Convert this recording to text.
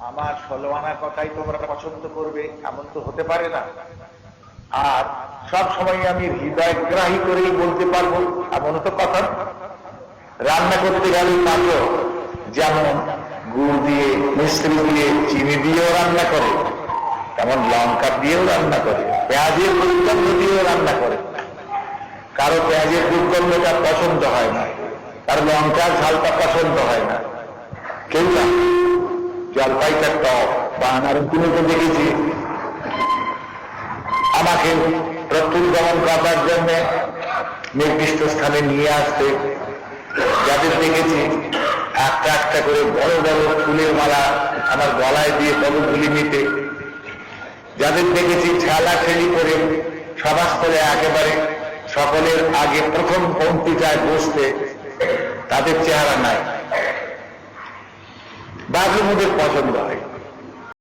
আমার ষোলো আনা কথাই তোমরা পছন্দ করবে, এমন তো হতে পারে না। আর সব সময় আমি হৃদয়গ্রাহী করেই বলতে পারব এমন তো কথা। রান্না করতে গেলে পারো যেমন গুড় দিয়ে, মিশ্রি দিয়ে, চিনি দিয়েও রান্না করে, তেমন লঙ্কা দিয়েও রান্না করে, পেঁয়াজের দুর্গন্ধ দিয়েও রান্না করে। কারও পেঁয়াজের দুর্গন্ধটা পছন্দ হয় না কারও লঙ্কার ঝালটা পছন্দ হয় না। কেউ না। জলপাইটা টক বা তো দেখেছি। আমাকে প্রত্যুল দমন করার জন্য নির্দিষ্ট স্থানে নিয়ে আসতে। যাদের দেখেছি, একটা একটা করে বড় বড় ফুলের মালা আমার গলায় দিয়ে কবরগুলি নিতে। যাদের দেখেছি ঠেলা ঠেলি করে সভাস্থলে একেবারে সকলের আগে প্রথম পঙ্ক্তিটায় বসতে, তাদের চেহারা নাই। বাঘের মধ্যে পছন্দ হয়।